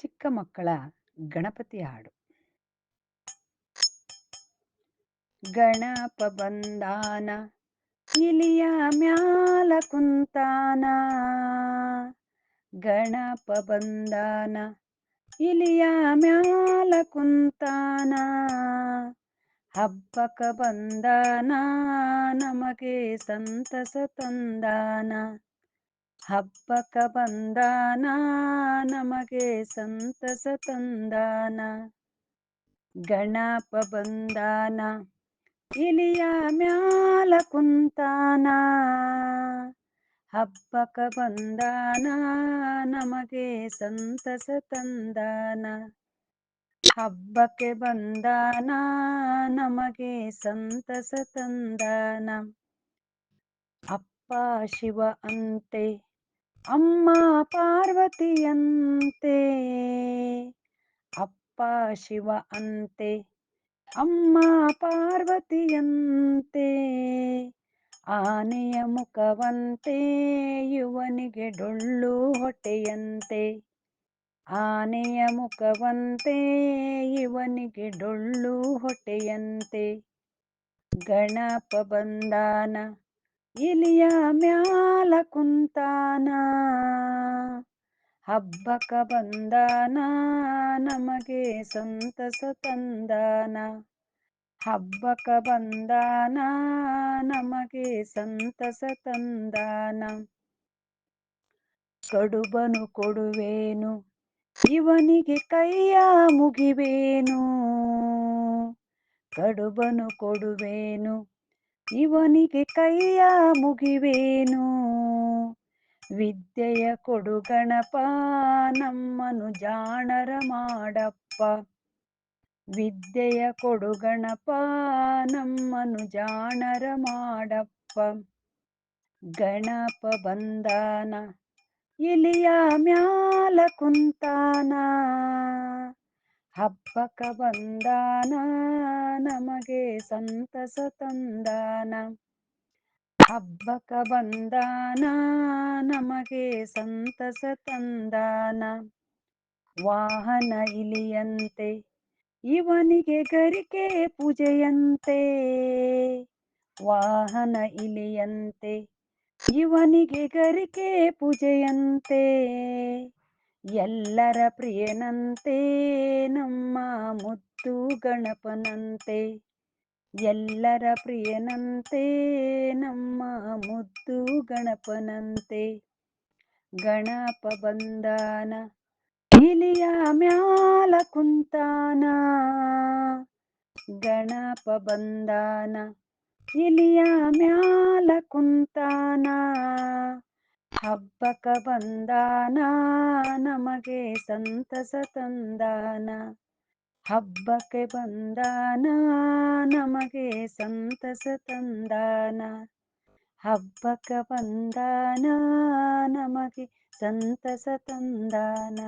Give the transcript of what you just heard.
ಚಿಕ್ಕ ಮಕ್ಕಳ ಗಣಪತಿ ಹಾಡು. ಗಣಪ ಬಂದಾನ, ಇಲಿಯ ಮ್ಯಾಲ ಕುಂತಾನ. ಗಣಪ ಬಂದಾನ, ಇಲಿಯ ಮ್ಯಾಲ ಕುಂತಾನ. ಹಬ್ಬಕ ಬಂದಾನ, ನಮಗೆ ಸಂತಸ ತಂದಾನ. ಹಬ್ಬಕ ಬಂದಾನ, ನಮಗೆ ಸಂತಸ ತಂದಾನ. ಗಣಪ ಬಂದಾನ, ಇಲಿಯ ಮ್ಯಾಲ ಕುಂತಾನ. ಹಬ್ಬಕ ಬಂದಾನ, ನಮಗೆ ಸಂತಸ ತಂದಾನ. ಹಬ್ಬಕ್ಕೆ ಬಂದಾನ, ನಮಗೆ ಸಂತಸ ತಂದಾನ. ಅಪ್ಪ ಶಿವ ಅಂತೆ ಅಮ್ಮ ಪಾರ್ವತಿಯಂತೆ, ಅಪ್ಪ ಶಿವ ಅಂತೆ, ಅಮ್ಮ ಪಾರ್ವತಿಯಂತೆ, ಆನೆಯ ಮುಖವಂತೆ, ಯುವನಿಗೆ ಡೊಳ್ಳು ಹೊಟ್ಟೆಯಂತೆ, ಆನೆಯ ಮುಖವಂತೆ ಇವನಿಗೆ ಡೊಳ್ಳು ಹೊಟ್ಟೆಯಂತೆ, ಗಣಪ ಬಂದಾನ ಇಲಿಯ ಮ್ಯಾಲ ಕುಂತಾನ ಹಬ್ಬಕ ಬಂದಾನ, ನಮಗೆ ಸಂತಸ ತಂದಾನ. ಹಬ್ಬಕ ಬಂದಾನ, ನಮಗೆ ಸಂತಸ ತಂದಾನ. ಕಡುಬನು ಕೊಡುವೇನು, ಇವನಿಗೆ ಕೈಯ ಮುಗಿವೇನು. ಕಡುಬನು ಕೊಡುವೇನು ಇವನಿಗೆ ಕೈಯ ಮುಗಿವೇನು? ವಿದ್ಯೆಯ ಕೊಡು ಗಣಪ, ನಮ್ಮನು ಜಾಣರ ಮಾಡಪ್ಪ. ವಿದ್ಯೆಯ ಕೊಡು ಗಣಪ, ನಮ್ಮನು ಜಾಣರ ಮಾಡಪ್ಪ. ಗಣಪ ಬಂದಾನ, ಇಲಿಯ ಮ್ಯಾಲ ಕುಂತಾನ. ಹಬ್ಬಕ ಬಂದಾನ ನಮಗೆ ಸಂತಸ ತಂದಾನ. ಹಬ್ಬಕ ಬಂದಾನ ನಮಗೆ ಸಂತಸ ತಂದಾನ. ವಾಹನ ಇಲಿಯಂತೆ, ಇವನಿಗೆ ಗರಿಕೆ ಪೂಜೆಯಂತೆ. ವಾಹನ ಇಲಿಯಂತೆ, ಇವನಿಗೆ ಗರಿಕೆ ಪೂಜೆಯಂತೆ. ಎಲ್ಲರ ಪ್ರಿಯನಂತೆ, ನಮ್ಮ ಮುದ್ದು ಗಣಪನಂತೆ. ಎಲ್ಲರ ಪ್ರಿಯನಂತೆ, ನಮ್ಮ ಮುದ್ದು ಗಣಪನಂತೆ. ಗಣಪ ಬಂದಾನ, ಇಲಿಯ ಮ್ಯಾಲ ಕುಂತಾನ. ಗಣಪ ಬಂದಾನ, ಇಲಿಯ ಮ್ಯಾಲ ಕುಂತಾನ. ಹಬ್ಬಕ ಬಂದಾನ, ನಮಗೆ ಸಂತಸ ತಂದಾನ. ಹಬ್ಬಕ್ಕೆ ಬಂದಾನ, ನಮಗೆ ಸಂತಸ ತಂದಾನ. ಹಬ್ಬಕ ಬಂದಾನ, ನಮಗೆ ಸಂತಸ ತಂದಾನ.